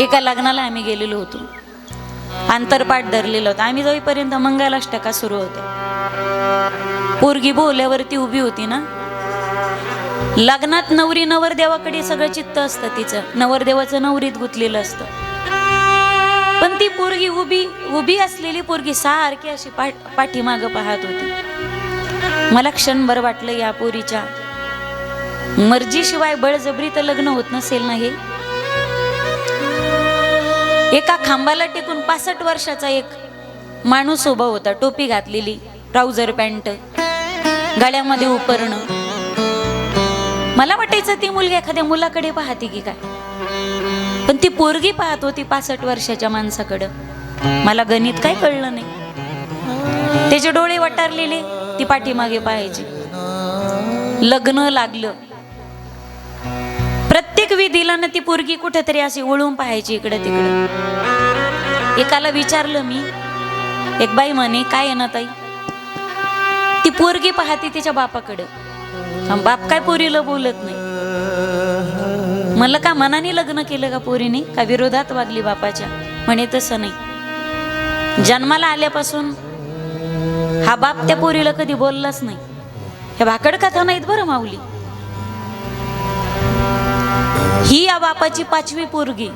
एका लग्नाला आम्ही गेलेलो होतो. आंतरपाठ धरलेलं होतं. आम्ही जाईपर्यंत मंगलाष्टका सुरू होत्या पोरगी बोल्यावरती उभी होती ना? लग्नात नवरी नवरदेवाकडे सगळं चित्त असतं तिचं. नवरदेवाचं नवरीत गुंतलेलं असतं. पण ती पोरगी उभी उभी असलेली पोरगी सारखी अशी पाठ पाठीमागं पाहत होती. मला क्षणभर वाटलं या पोरीच्या मर्जीशिवाय बळजबरी तर लग्न होत नसेल ना हे? एका खांबाला टेकून पासष्ट वर्षाचा एक माणूस उभा होता. टोपी घातलेली ट्राउझर पॅन्ट गळ्यामध्ये उपरणं मला वाटायचं ती मुलगी एखाद्या मुलाकडे पाहते की काय. पण ती पोरगी पाहत होती पासष्ट वर्षाच्या माणसाकडं. मला गणित काय कळलं नाही. त्याचे डोळे वटारलेले ती पाठीमागे पाहायची. लग्न लागलं. प्रत्येक विधीला ना ती पोरगी कुठेतरी अशी ओळून पाहायची इकडे तिकडे. एकाला विचारलं मी एक बाई म्हणे काय आहे ना ताई? ती पोरगी पाहते तिच्या बापाकडं. बाप काय पोरीला बोलत नाही? म्हणलं का मनाने लग्न केलं का पोरीने? का विरोधात वागली बापाच्या? म्हणे तसं नाही. जन्माला आल्यापासून हा बाप त्या पोरीला कधी बोललाच नाही. हे भाकड कथा नाहीत बरं माऊली. ही या बापाची पाचवी पोरगी.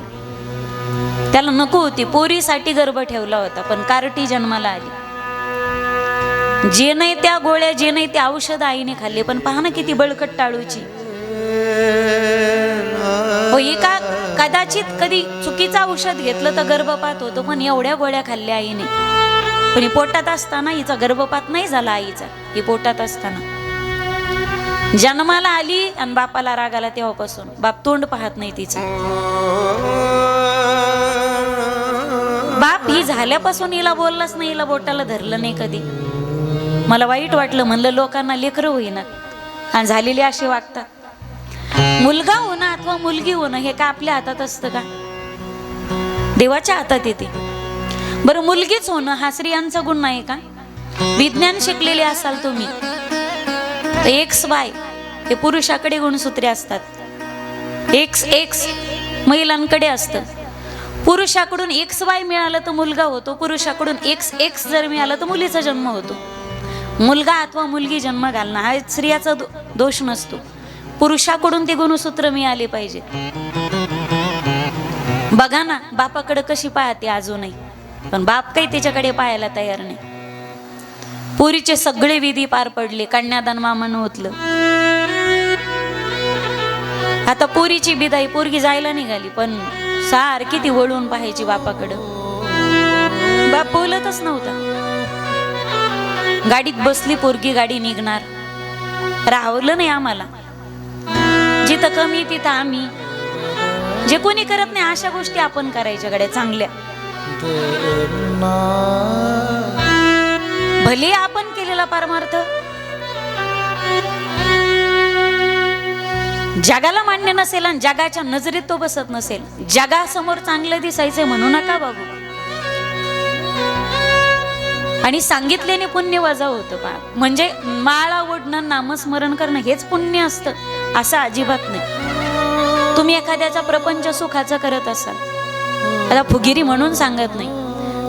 त्याला नको होती. पोरीसाठी गर्भ ठेवला होता पण कारटी जन्माला आली. जे नाही त्या गोळ्या जे नाही ते औषध आईने खाल्ले पण पहा ना किती बळकट टाळूची. हो, एका कदाचित कधी चुकीचं औषध घेतलं तर गर्भपात होतो पण एवढ्या गोळ्या खाल्ल्या आईने. पण ही पोटात असताना हिचा गर्भपात नाही झाला आईचा. ही पोटात असताना. जन्माला आली आणि बापाला राग आला तेव्हापासून. बाप तोंड पाहत नाही तिचं. बाप ही झाल्यापासून हिला बोललाच नाही हिला बोटाला धरलं नाही कधी. मला वाईट वाटलं म्हणलं लोकांना लेकरं होईना. आणि झालेली अशी वागतात मुलगा होणं अथवा मुलगी होणं हे का आपल्या हातात असतं का? देवाच्या हातात येते. बरं मुलगीच होणं हा स्त्रियांचा गुण नाही का? विज्ञान शिकलेले असाल तुम्ही. एक्स बाय हे पुरुषाकडे गुणसूत्रे असतात. एक्स एक्स महिलांकडे असतं. पुरुषाकडून एक्स वाय मिळालं तर मुलगा होतो. पुरुषाकडून एक्स एक्स जर मिळालं तर मुलीचा जन्म होतो. मुलगा अथवा मुलगी जन्म घालणं हा स्त्रियाचा दो- दोष नसतो. पुरुषाकडून ते गुणसूत्र मिळाले पाहिजे. बघा ना बापाकडे कशी पाहते अजूनही. पण बाप काही त्याच्याकडे पाहायला तयार नाही. पुरीचे सगळे विधी पार पडले कन्यादान मामानं होतलं आता पोरीची बिदाई पोरगी जायला निघाली पण सारखी ती वळून पाहायची बापाकडं. बाप बोलतच नव्हता. गाडीत बसली पोरगी गाडी निघणार. राहवलं नाही आम्हाला. जिथं कमी तिथं आम्ही. जे कोणी करत नाही अशा गोष्टी आपण करायच्या गड्या चांगल्या. भले आपण केलेला परमार्थ. जगाला मान्य नसेल आणि जगाच्या नजरेत तो बसत नसेल जगासमोर चांगलं दिसायचं म्हणू नका बाबू. आणि सांगितल्याने पुण्य वजा होतं पा म्हणजे माळा ओढणं नामस्मरण करणं हेच पुण्य असतं असं अजिबात नाही. तुम्ही एखाद्याचा प्रपंच सुखाचा करत असाल. आता फुगिरी म्हणून सांगत नाही.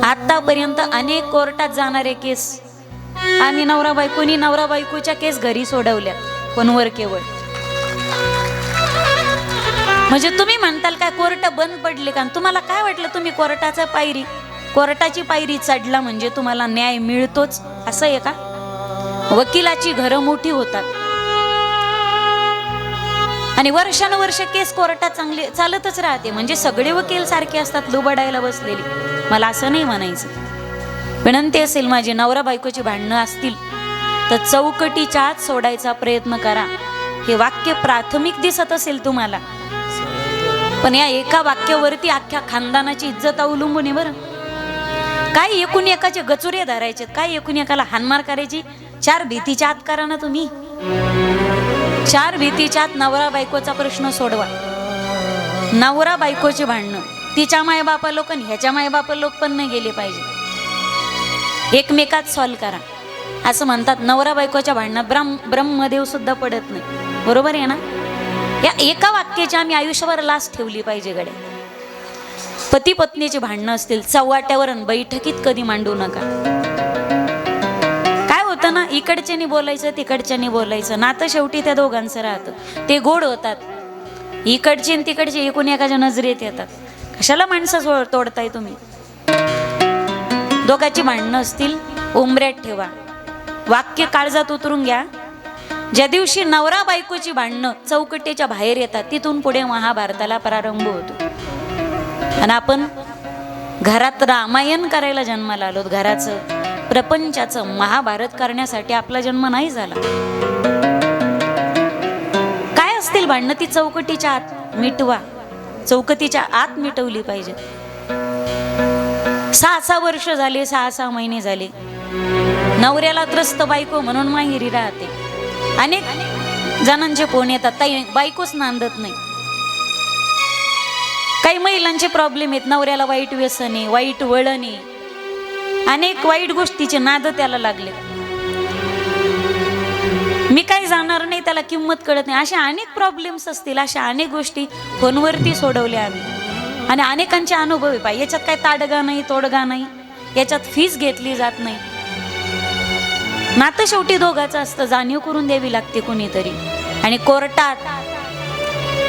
आतापर्यंत अनेक कोर्टात जाणारे केस आम्ही नवरा बायकोनी नवरा बायकोच्या केस घरी सोडवल्या फोनवर केवळ म्हणजे तुम्ही म्हणताल काय कोर्ट बंद पडले का? तुम्हाला काय वाटलं तुम्ही कोर्टाचा पायरी? कोर्टाची पायरी चढला म्हणजे तुम्हाला न्याय मिळतोच असं आहे का? वकिलाची घरं मोठी होतात. आणि वर्षानुवर्ष केस कोर्टात चांगले चालतच राहते. म्हणजे सगळे वकील सारखे असतात लुबडायला बसलेली. मला असं नाही म्हणायचं. विनंती असेल माझी नवरा बायकोची भांडणं असतील तर चौकटीच्या आत सोडायचा प्रयत्न करा. हे वाक्य प्राथमिक दिसत असेल तुम्हाला. पण या एका वाक्यावरती अख्ख्या खानदानाची इज्जत अवलंबून आहे बरं. काय एकूण एकाचे गचुरे धरायचे काय एकूण एकाला हानमार करायची? चार भीतीच्या आत करा ना तुम्ही. चार भीतीच्या आत नवरा बायकोचा प्रश्न सोडवा. नवरा बायकोची भांडणं. तिच्या मायबापा लोक आणि ह्याच्या मायबापा लोक पण नाही गेले पाहिजे. एकमेकात सॉल्व करा. असं म्हणतात नवरा बायकोच्या भांडणात ब्रह्म ब्रह्मदेव सुद्धा पडत नाही. बरोबर आहे ना? या एका वाक्याची आम्ही आयुष्यभर लाच ठेवली पाहिजे गड्या. पती पत्नीची भांडणं असतील चव्हाट्यावर आणि बैठकीत कधी मांडू नका. काय होतं ना इकडच्यानी बोलायचं तिकडच्यानी बोलायचं. नातं शेवटी त्या दोघांचं राहतं. ते गोड होतात. इकडचे आणि तिकडचे एकूण एकाच्या नजरेत येतात. कशाला माणसं सो- तोडताय तुम्ही? दोघांची भांडणं असतील उंबऱ्यात ठेवा. वाक्य काळजात उतरून घ्या. ज्या दिवशी नवरा बायकोची भांडणं चौकटीच्या बाहेर येतात तिथून पुढे महाभारताला प्रारंभ होतो. आणि आपण घरात रामायण करायला जन्माला आलो घराचं प्रपंचाचं महाभारत करण्यासाठी आपला जन्म नाही झाला. काय असतील भांडणं ती चौकटीच्या आत? मिटवा. चौकटीच्या आत मिटवली पाहिजे. सहा सहा वर्ष झाले सहा सहा महिने झाले. नवऱ्याला त्रस्त बायको म्हणून माहेरी राहते. अनेक जणांचे फोन येतात ताई बायकोच नांदत नाही. काही महिलांचे प्रॉब्लेम आहेत. नवऱ्याला वाईट व्यसन आहे वाईट वळणे अनेक वाईट गोष्टीचे नाद त्याला लागले मी काही जाणार नाही त्याला किंमत कळत नाही. अशा अनेक प्रॉब्लेम्स असतील अशा अनेक गोष्टी फोनवरती सोडवल्या आम्ही. आणि अनेकांचे अनुभव आहे पाहिजे याच्यात काय ताडगा नाही तोडगा नाही. याच्यात फीस घेतली जात नाही. नातं शेवटी दोघाचं असतं. जाणीव करून द्यावी लागते कुणीतरी. आणि कोर्टात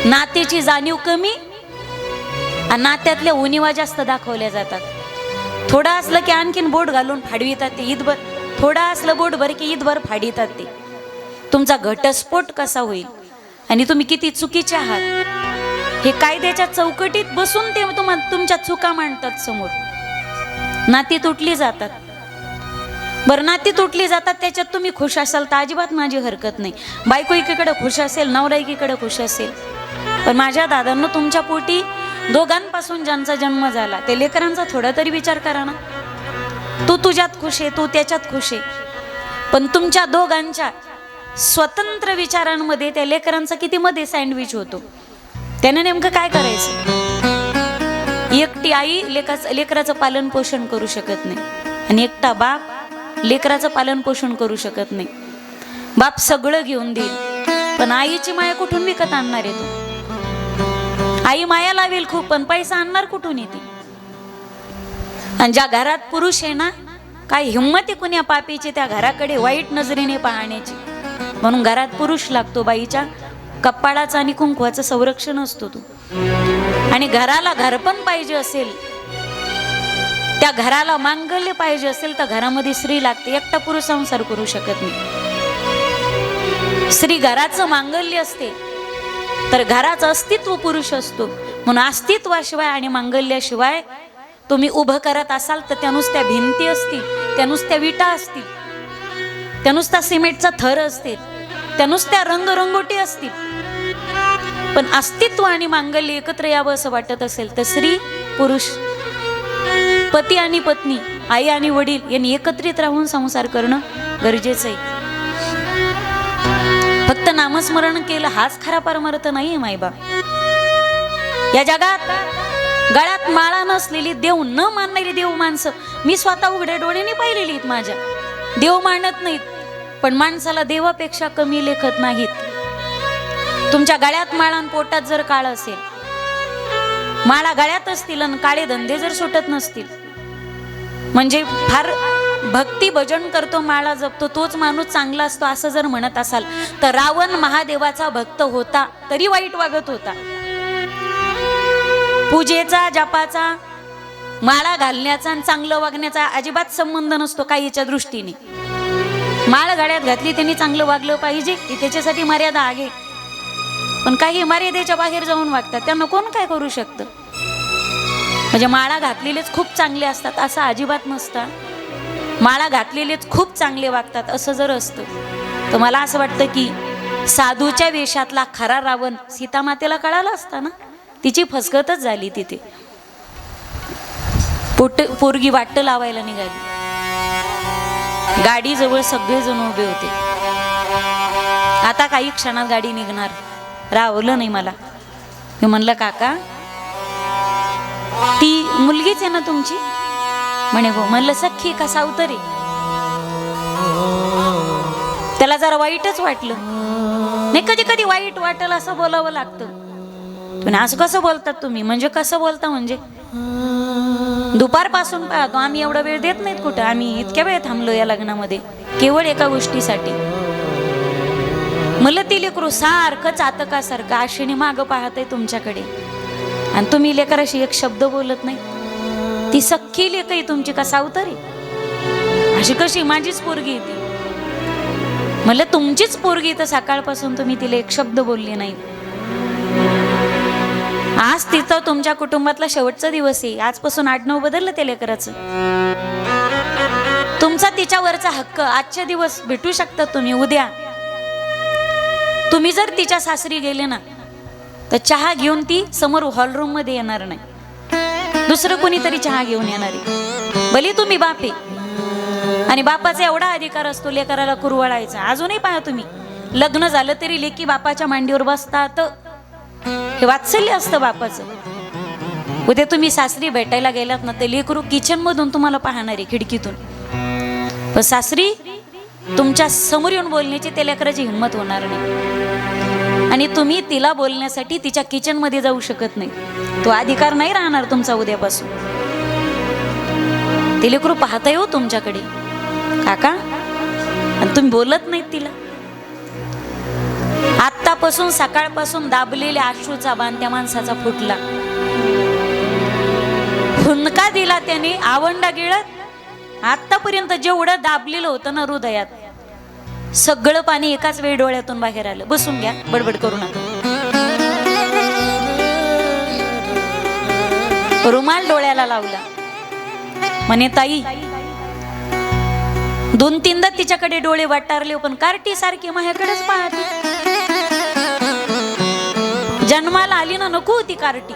नातेची जाणीव कमी आणि नात्यातल्या उनिवा जास्त दाखवल्या जातात. थोडं असलं की आणखीन बोट घालून फाडवितात ते ईदभर. थोडं असलं बोटभर की ईदभर फाडितात ते. तुमचा घटस्फोट कसा होईल? आणि तुम्ही किती चुकीचे आहात? हे कायद्याच्या चौकटीत बसून ते तुम्हाला तुमच्या चुका मांडतात समोर. नाती तुटली जातात. बरं नाती तुटली जातात त्याच्यात तुम्ही खुश असाल तर अजिबात माझी हरकत नाही. बायको एकीकडे खुश असेल नवरा एकीकडे खुश असेल. पण माझ्या दादांना तुमच्या पोटी दोघांपासून ज्यांचा जन्म झाला ते लेकरांचा थोडा तरी विचार करा ना. तू तुझ्यात खुश आहे तू त्याच्यात खुश आहे. पण तुमच्या दोघांच्या स्वतंत्र विचारांमध्ये त्या लेकरांचा किती मध्ये सँडविच होतो? त्याने नेमकं काय करायचं? एकटी आई लेकाचं लेकराचं पालन पोषण करू शकत नाही. आणि एकटा बाप लेकराचं पालन पोषण करू शकत नाही. बाप सगळं घेऊन देईल. पण आईची माया कुठून विकत आणणार आहे तू? आई माया लावेल खूप पण पैसा आणणार कुठून येते? आणि ज्या घरात पुरुष आहे ना काय हिंमत आहे कुण्या पापीची त्या घराकडे वाईट नजरेने पाहण्याची? म्हणून घरात पुरुष लागतो बाईच्या कपाळाचं आणि कुंकवाचं संरक्षण असतो तू. आणि घराला घरपण पाहिजे असेल त्या घराला मांगल्य पाहिजे असेल तर घरामध्ये स्त्री लागते. एकटा पुरुष संसार करू शकत नाही. स्त्री घराचं मांगल्य असते तर घराचं अस्तित्व पुरुष असतो. म्हणून अस्तित्वाशिवाय आणि मांगल्याशिवाय तुम्ही उभं करत असाल तर त्या नुसत्या भिंती असतील त्या नुसत्या विटा असतील त्या नुसता सिमेंटचा थर असतील त्या नुसत्या रंगरंगोटी असतील पण अस्तित्व आणि मांगल्य एकत्र यावं असं वाटत असेल तर स्त्री पुरुष पती आणि पत्नी आई आणि वडील यांनी एकत्रित राहून संसार करणं गरजेचं आहे. फक्त नामस्मरण केलं हाच खरा परमार्थ नाहीये मायबा या जगात गळ्यात माळा नसलेली देव न मानणारी देव माणसं मी स्वतः उघड्या डोळ्याने पाहिलेली आहेत माझ्या. देव मानत नाहीत पण माणसाला देवापेक्षा कमी लेखत नाहीत. तुमच्या गळ्यात माळा पोटात जर काळ असेल माळा गळ्यात असतील आणि काळे धंदे जर सुटत नसतील म्हणजे फार भक्ती भजन करतो माळा जपतो तोच माणूस चांगला असतो असं जर म्हणत असाल तर रावण महादेवाचा भक्त होता तरी वाईट वागत होता. पूजेचा जपाचा माळा घालण्याचा आणि चांगलं वागण्याचा अजिबात संबंध नसतो काहीच्या दृष्टीने. माळ गाड्यात घातली त्यांनी चांगलं वागलं पाहिजे की त्याच्यासाठी मर्यादा आहे. पण काही मर्यादेच्या बाहेर जाऊन वागतात. त्यांना कोण काय करू शकतं? म्हणजे माळा घातलेलेच खूप चांगले असतात असं अजिबात नसतं. माळा घातलेलेच खूप चांगले वागतात असं जर असतं तर मला असं वाटतं की साधूच्या वेशातला खरा रावण सीतामातेला कळाला असता ना? तिची फसगतच झाली तिथे. पोट पोरगी वाटतं लावायला निघाली. गाडीजवळ सगळेजण उभे होते. आता काही क्षणात गाडी निघणार. रावलं नाही मला. मी म्हणलं काका ती मुलगीच आहे ना तुमची? म्हणे हो. म्हणलं सख्खी का सावतरी? त्याला जरा वाईटच वाटलं. नाही कधी कधी वाईट वाटेल असं बोलावं लागतं. तुम्ही असं कसं बोलतात तुम्ही? म्हणजे कसं बोलता म्हणजे? दुपारपासून पाहतो आम्ही एवढा वेळ देत नाहीत कुठं? आम्ही इतक्या वेळ थांबलो या लग्नामध्ये केवळ एका गोष्टीसाठी. मला ती लेकरू सारखं चातकासारखं आशेने मागं पाहत आहे तुमच्याकडे. आणि तुम्ही लेकराशी एक शब्द बोलत नाही. ती सख्खी लेख आहे तुमची का सावतरी अशी कशी? माझीच पोरगी आहे ती. मला तुमचीच पोरगी तर सकाळपासून तुम्ही तिला एक शब्द बोलले नाही. आज तिथं तुमच्या कुटुंबातला शेवटचा दिवस आहे. आजपासून आडनाव बदललं त्या लेकराचं. तुमचा तिच्यावरचा हक्क आजचे दिवस भेटू शकता तुम्ही. उद्या तुम्ही जर तिच्या सासरी गेले ना तर चहा घेऊन ती समोर हॉलरूममध्ये येणार नाही. दुसरं कोणीतरी चहा घेऊन येणार आहे. भले तुम्ही बाप. आहे आणि बापाचा एवढा अधिकार असतो लेकराला कुरवळायचा. अजूनही पहा तुम्ही. लग्न झालं तरी लेकी बापाच्या मांडीवर बसतात. हे वात्सल्य असतं बापाचं. उद्या तुम्ही सासरी भेटायला गेलात ना ते लेकरू किचन मधून तुम्हाला पाहणार आहे खिडकीतून. पण सासरी तुमच्यासमोर येऊन बोलण्याची त्या लेकराची हिंमत होणार नाही. आणि तुम्ही तिला बोलण्यासाठी तिच्या किचनमध्ये जाऊ शकत नाही. तो अधिकार नाही राहणार तुमचा उद्यापासून. ते लेकरू पाहताय हो तुमच्याकडे. काका आणि तुम्ही बोलत नाहीत तिला. आत्तापासून सकाळपासून दाबलेल्या आश्रूचा बाण त्या माणसाचा फुटला. हुंदका दिला त्याने आवंडा गिळत. आतापर्यंत जेवढं दाबलेलं होतं ना हृदयात सगळं पाणी एकाच वेळी डोळ्यातून बाहेर आलं. बसून घ्या बडबड करू नका. रुमाल डोळ्याला लावला. म्हणे ताई दोन तीनदा तिच्याकडे डोळे वाटारले पण कार्टी सारखी माझ्याकडेच पाहते. जन्माला आली ना नको होती कार्टी.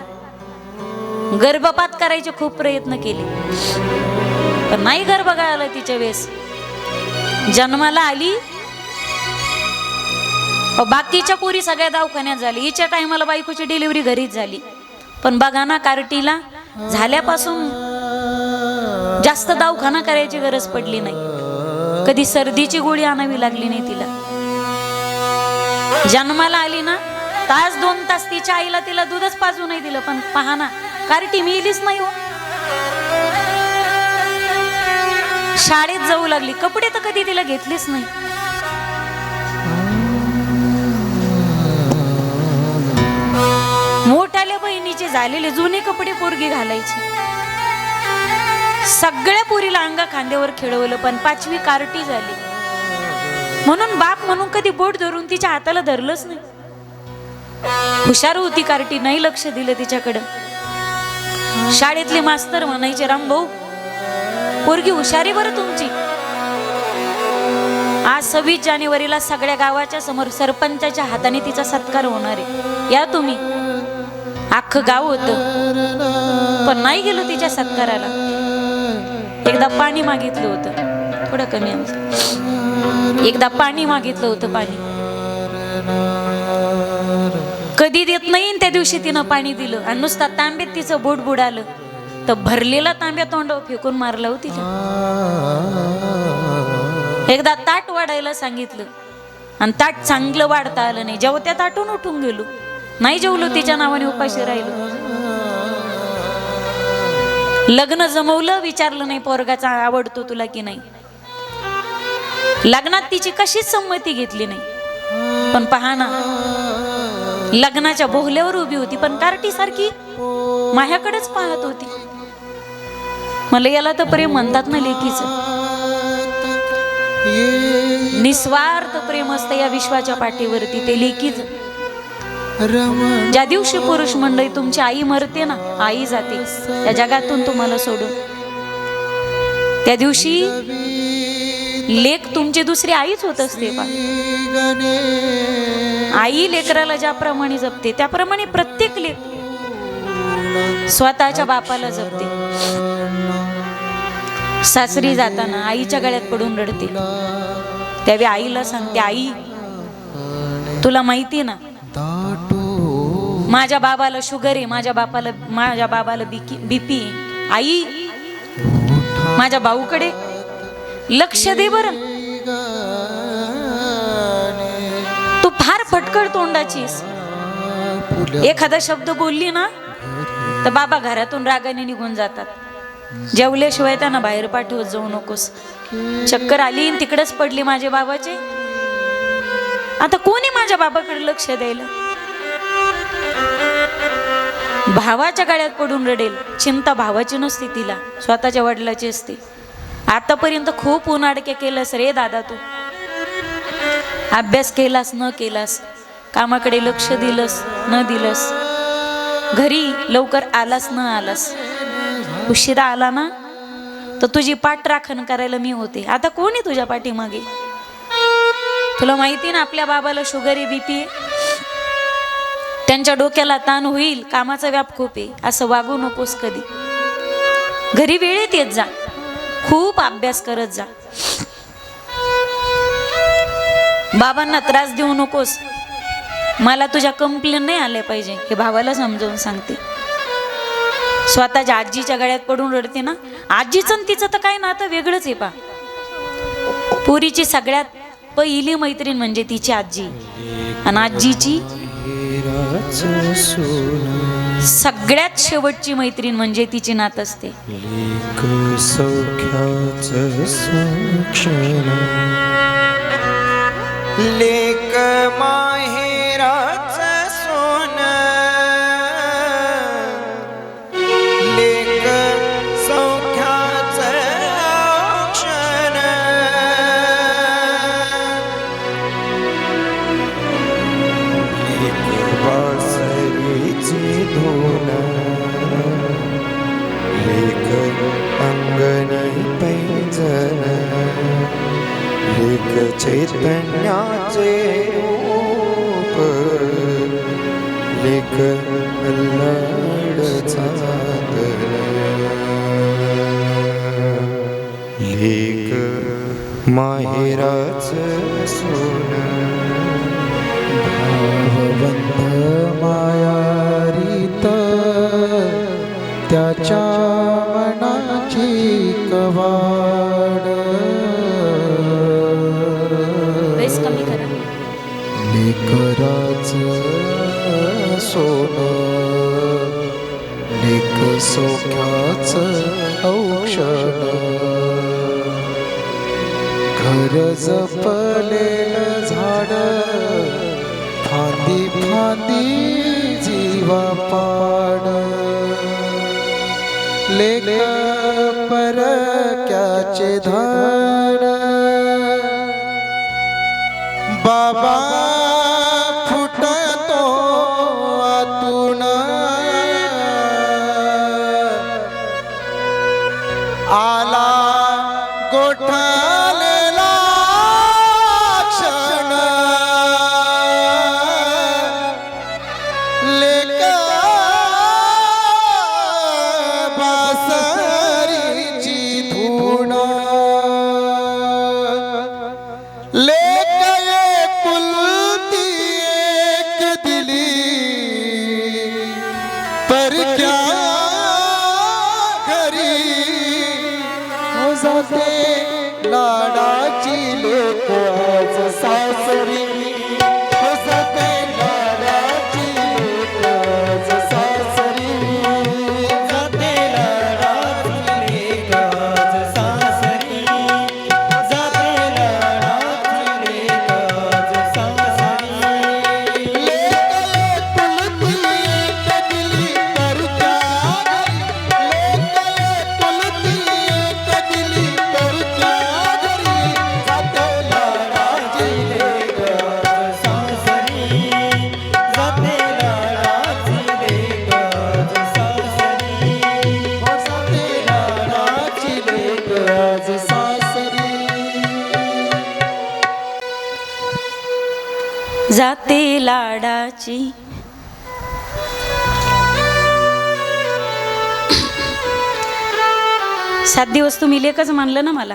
गर्भपात करायचे खूप प्रयत्न केले. पण नाही गर्भ गळालं तिच्या वेळेस. जन्माला आली बाकीच्या पोरी सगळ्या दवाखान्यात झाली. हिच्या टायमाला बायकोची डिलिव्हरी घरीच झाली. पण बघा ना कार्टीला झाल्यापासून जास्त दवाखाना करायची गरज पडली नाही. कधी सर्दीची गोळी आणावी लागली नाही तिला. जन्माला आली ना तास दोन तास तिच्या आईला तिला दूधच पाजू नाही दिलं. पण पहा ना कार्टी मिळलीच नाही हो. शाळेत जाऊ लागली. कपडे तर कधी तिला घेतलीच नाही. झालेले जुने कपडे पोरगी घालायची. सगळ्या पोरीला अंगा खांद्यावर खेळवलं पण पाचवी कार्टी झाली. म्हणून बाप म्हणून कधी बोट धरून तिच्या हाताला धरलंच नाही. हुशार होती कार्टी नाही लक्ष दिलं तिच्याकडं. शाळेतले मास्तर म्हणायचे रामभाऊ पोरगी हुशारी बरं तुमची. आज सव्वीस जानेवारीला सगळ्या गावाच्या समोर सरपंचाच्या हाताने तिचा सत्कार होणार आहे. या तुम्ही. अख्खं गाव होतं. पण नाही गेलो तिच्या सत्काराला. एकदा पाणी मागितलं होतं. थोडं कमी आमचं एकदा पाणी मागितलं होतं पाणी. कधी देत नाही त्या दिवशी तिनं पाणी दिलं. आणि नुसता तांब्यात तिचं बोट बुडालं. तर भरलेला तांब्या तोंडावर फेकून मारला हो तिच्या. एकदा ताट वाढायला सांगितलं. आणि ताट चांगलं वाढता आलं नाही. जेव्हा त्या ताटून उठून गेलो नाही जेवलो तिच्या नावाने उपाशी राहिलो. लग्न जमवलं विचारलं नाही पोरगाचा आवडतो तुला की नाही. लग्नात तिची कशीच संमती घेतली नाही. पण पहा ना लग्नाच्या बोहल्यावर उभी होती पण कार्टी सारखी माझ्याकडेच पाहत होती. मला याला तर प्रेम म्हणतात ना लेकीचं. निस्वार्थ प्रेम असतं या विश्वाच्या पाठीवरती ते लेकीच. ज्या दिवशी पुरुष मंडळी तुमची आई मरते ना आई जाते. त्या जगातून तुम्हाला सोडून. त्या दिवशी लेख तुमची दुसरी आईच होत असते बा. आई लेकराला ज्याप्रमाणे जपते त्याप्रमाणे प्रत्येक लेख स्वतःच्या बापाला जपते. सासरी जाताना आईच्या गळ्यात पडून रडते. त्यावेळी आईला सांगते आई तुला माहिती ना माझ्या बाबाला शुगर आहे माझ्या बापाला माझ्या बाबाला बी बीपी आई माझ्या भाऊकडे लक्ष दे बर. तू फार फटकड तोंडाचीस. एखादा शब्द बोलली ना तर बाबा घरातून रागाने निघून जातात. जेवल्याशिवाय त्यांना बाहेर पाठवत जाऊ नकोस. चक्कर आली तिकडेच पडली माझ्या बाबाचे. आता कोणी माझ्या बाबाकडे लक्ष द्यायला? भावाच्या गाड्यात पडून रडेल. चिंता भावाची नसते तिला. स्वतःच्या वडिलाची असते. आतापर्यंत खूप उन्हाडके केलंस रे दादा तू. अभ्यास केलास न केलास. कामाकडे लक्ष दिलंस न दिलंस. घरी लवकर आलास न आलास. उशिरा आला ना? तर तुझी पाठ राखण करायला मी होते. आता कोण आहे तुझ्या पाठीमागे? तुला माहिती ना आपल्या बाबाला शुगर आहे बीपी आहे? त्यांच्या डोक्याला ताण होईल कामाचा व्याप खूप आहे असं वागू नकोस कधी. घरी वेळेत येत जा. खूप अभ्यास करत जा. बाबांना त्रास देऊ नकोस. मला तुझ्या कंप्लेन नाही आल्या पाहिजे हे भावाला समजावून सांगते. स्वतःच्या आजीच्या गळ्यात पडून रडते ना? आजीचं आणि तिचं तर काय नातं वेगळंच आहे पा. पुरीची सगळ्यात पहिली मैत्रीण म्हणजे तिची आजी. आणि आजीची सगळ्यात शेवटची मैत्रीण म्हणजे तिची नात असते. लेक सौख्याचं लेक लेक परक्याचे धन बाबा सात दिवस तुम्ही लेखच मानलं ना मला.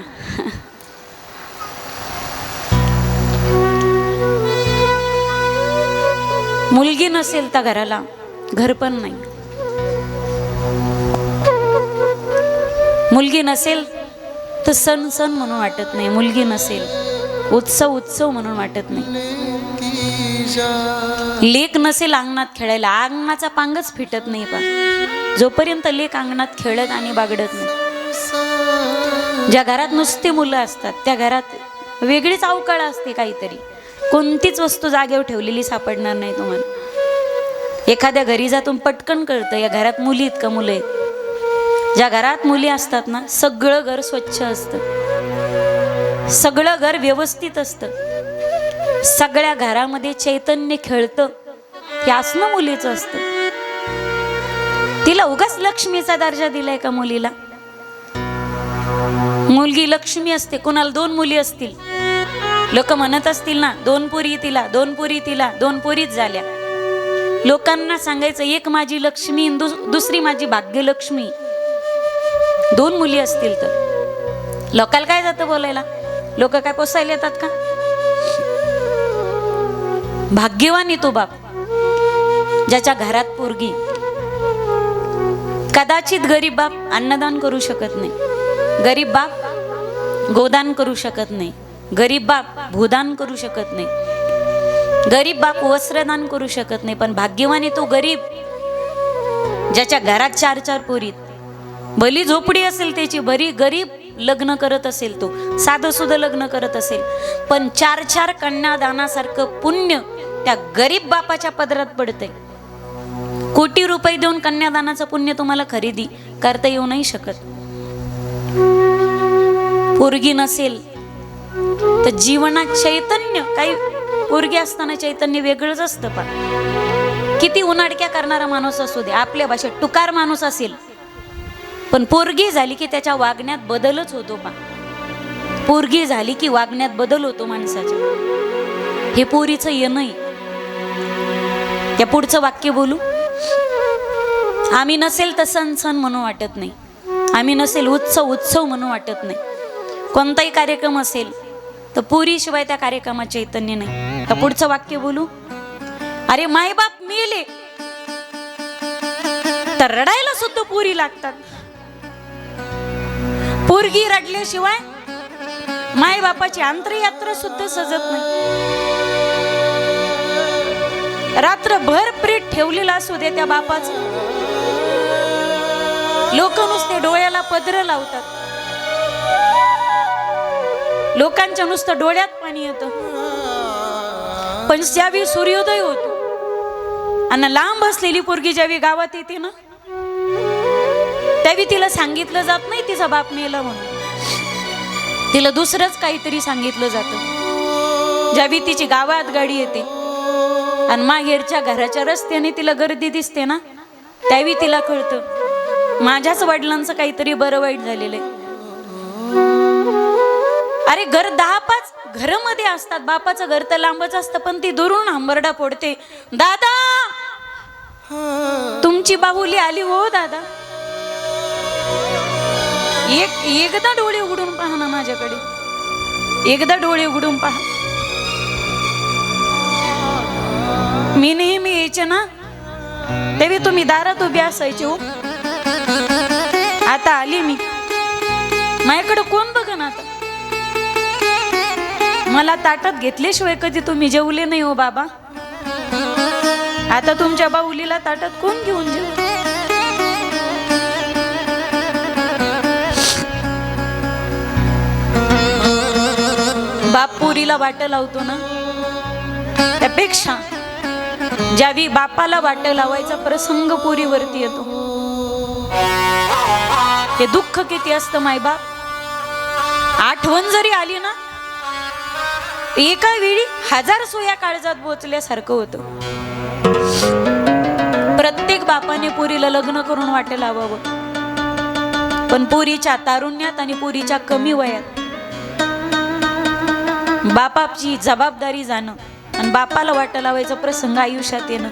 मुलगी नसेल तर घराला घर पण नाही. मुलगी नसेल तर सण सण म्हणून वाटत नाही. मुलगी नसेल उत्सव उत्सव म्हणून वाटत नाही. लेक नसेल अंगणात खेळायला अंगणाचा पांगच फिटत नाही पण जोपर्यंत लेक अंगणात खेळत आणि बागडत नाही. ज्या घरात नुसती मुलं असतात त्या घरात वेगळीच अवकाळ असते काहीतरी. कोणतीच वस्तू जागेवर ठेवलेली सापडणार नाही तुम्हाला. एखाद्या घरी जातून पटकन कळतं या घरात मुली आहेत का मुलं आहेत. ज्या घरात मुली असतात ना सगळं घर स्वच्छ असतं. सगळं घर व्यवस्थित असतं. सगळ्या घरामध्ये चैतन्य खेळतं. हे असणं मुलीचं असतं. तिला उगाच लक्ष्मीचा दर्जा दिलाय का मुलीला? मुलगी लक्ष्मी असते कोणाला दोन मुली असतील? लोक म्हणत असतील ना दोन पुरी तिला दोन पुरी तिला दोन पुरीच झाल्या. लोकांना सांगायचं एक माझी लक्ष्मी दु दुस- दुसरी माझी भाग्यलक्ष्मी दोन मुली असतील तर. लोकाला काय जातं बोलायला? लोक काय पोसायला येतात का? भाग्यवान येतो बाप ज्याच्या घरात पोरगी. कदाचित गरीब बाप अन्नदान करू शकत नाही. गरीब बाप गोदान करू शकत नाही. गरीब बाप भूदान करू शकत नाही. गरीब बाप वस्त्रदान करू शकत नाही पण भाग्यवानी तो गरीब ज्याच्या घरात चार चार पोरीत भली झोपडी असेल त्याची बरी गरीब लग्न करत असेल तो साधं सुद्धा लग्न करत असेल पण चार चार कन्यादानासारखं पुण्य त्या गरीब बापाच्या पदरात पडतंय. कोटी रुपये देऊन कन्यादानाचं पुण्य तुम्हाला खरेदी करता येऊ नाही शकत. पोरगी नसेल तर जीवनात चैतन्य काही पोरगी असताना चैतन्य वेगळंच असतं पण. किती उनाडक्या करणारा माणूस असू दे आपल्या भाषेत टुकार माणूस असेल. पण पोरगी झाली की त्याच्या वागण्यात बदलच होतो पा पोरगी झाली की वागण्यात बदल होतो माणसाच्या. हे पोरीचं येणं आहे त्या पुढचं वाक्य बोलू. आम्ही नसेल तर सण सण म्हणून वाटत नाही. आम्ही नसेल उत्सव उत्सव म्हणून वाटत नाही. कोणताही कार्यक्रम असेल तर पुरीशिवाय त्या कार्यक्रमात चैतन्य नाही. तर पुढचं वाक्य बोलू. अरे मायबाप मेले. तर रडायला सुद्धा पुरी लागतात. पोरगी रडल्याशिवाय मायबापाची अंतरयात्रा सुद्धा सजत नाही. रात्रभर प्रेत ठेवलेला असू दे त्या बापाच. लोक नुसते डोळ्याला पदर लावतात. लोकांच्या नुसतं डोळ्यात पाणी येतं. पण ज्यावेळी सूर्योदय होतो आणि लांब असलेली पोरगी ज्यावेळी गावात येते ना त्यावेळी तिला सांगितलं जात नाही तिचा बाप मेला म्हणून. तिला दुसरंच काहीतरी सांगितलं जातं. ज्यावेळी तिची गावात गाडी येते आणि माहेरच्या घराच्या रस्त्याने तिला गर्दी दिसते ना त्यावेळी तिला कळतं माझ्याच वडिलांचं काहीतरी बरं वाईट झालेलं आहे. अरे घर दहा पाच घरामध्ये असतात. बापाचं घर तर लांबच असतं पण ती दुरून हंबरडा फोडते. दादा! तुमची बाहुली आली हो दादा. एक एकदा डोळे उघडून पहा ना माझ्याकडे. एकदा डोळे उघडून पहा. मी नेहमी यायचे ना तेव्हा तुम्ही दारात उभी असायचे हो. आता आली मी. माझ्याकडे कोण बघ ना आता? मला ताटात घेतल्याशिवाय कधी तुम्ही जेवले नाही हो बाबा. आता तुमच्या बाहुलीला ताटात कोण घेऊन जेव बाप पुरीला वाट लावतो ना. त्यापेक्षा ज्यावेळी बापाला वाट लावायचा प्रसंग पुरीवरती येतो. हे दुःख किती असतं मायबाप. आठवण जरी आली ना एका वेळी हजार सोया काळजात बोचल्यासारखं होतं. प्रत्येक बापाने पुरीला लग्न करून वाटे लावावं. पण पुरीच्या तारुण्यात आणि पुरीच्या कमी वयात बापाची जबाबदारी जाणं आणि बापाला वाट लावायचा प्रसंग आयुष्यात येणं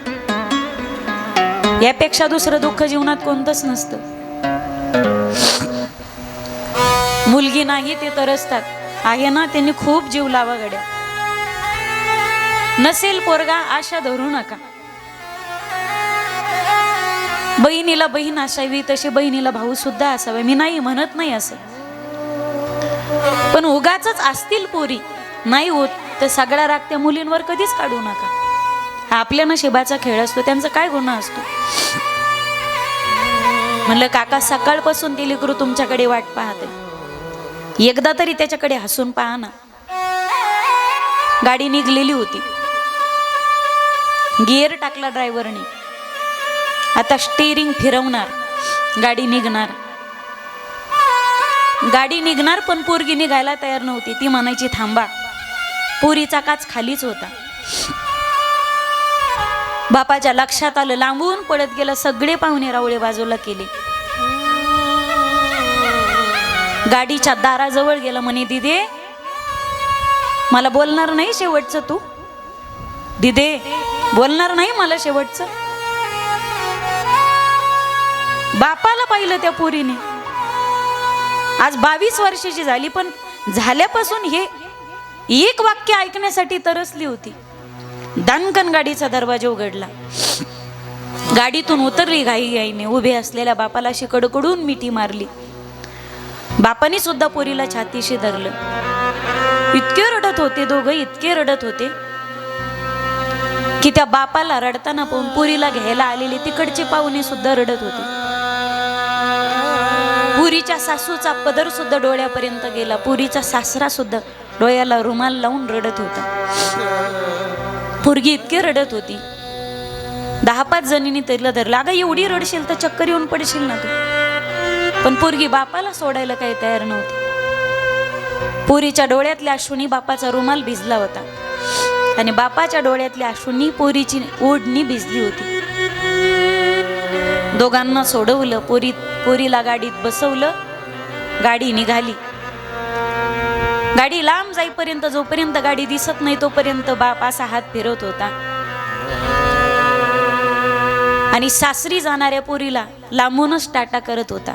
यापेक्षा दुसरं दुःख जीवनात कोणतंच नसतं. मुलगी नाही ते तरसतात. आहे ना त्यांनी खूप जीव लावा गड्या. नसेल पोरगा आशा धरू नका. बहिणीला बहीण असावी तशी बहिणीला भाऊ सुद्धा असावे. मी नाही म्हणत नाही असं. पण उगाच असतील पोरी. नाही होत तर सगळा राग त्या मुलींवर कधीच काढू नका. हा आपल्या नशिबाचा खेळ असतो त्यांचा काय गुन्हा असतो? म्हणलं काका सकाळपासून दिली लेकरू तुमच्याकडे वाट पाहते. एकदा तरी त्याच्याकडे हसून पहा ना. गाडी निघलेली होती. गिअर टाकला ड्रायव्हरने. आता स्टेरिंग फिरवणार गाडी निघणार. गाडी निघणार पण पोरगी निघायला तयार नव्हती. ती म्हणायची थांबा पोरीचा काच खालीच होता. बापाच्या लक्षात आलं लांबून पडत गेलं सगळे पाहुणे रावळे बाजूला केले. गाडीच्या दाराजवळ गेलं म्हणे दिदे मला बोलणार नाही शेवटचं तू. दिदे बोलणार नाही मला शेवटचं. बापाला पाहिलं त्या पोरीने. आज बावीस वर्षाची झाली पण झाल्यापासून हे एक वाक्य ऐकण्यासाठी तरसली होती. दानकन गाडीचा दरवाजा उघडला. गाडीतून उतरली घाई घाईने उभे असलेल्या बापाला अशी कडकडून मिठी मारली. बापाने सुद्धा पोरीला छातीशी धरलं. इतके रडत होते दोघं इतके रडत होते. की त्या बापाला रडताना पाहून पुरीला घ्यायला आलेली तिकडची पाहुणे सुद्धा रडत होते. पुरीच्या सासूचा पदर सुद्धा डोळ्यापर्यंत गेला. पुरीचा सासरा सुद्धा डोळ्याला रुमाल लावून रडत होता. पुरगी इतकी रडत होती. दहा पाच जणींनी तिला धरलं. अगं एवढी रडशील तर चक्कर येऊन पडशील ना तू. पण पोरगी बापाला सोडायला काही तयार नव्हती. पुरीच्या डोळ्यातल्या अश्विनी बापाचा रुमाल भिजला होता. आणि बापाच्या डोळ्यातल्या अश्रूंनी पोरीची ओढणी भिजली होती. दोघांना सोडवलं पोरी पोरीला गाडीत बसवलं गाडी निघाली. गाडी लांब जाईपर्यंत जोपर्यंत गाडी दिसत नाही तोपर्यंत बाप असा हात फिरवत होता. आणि सासरी जाणाऱ्या पोरीला लांबूनच टाटा करत होता.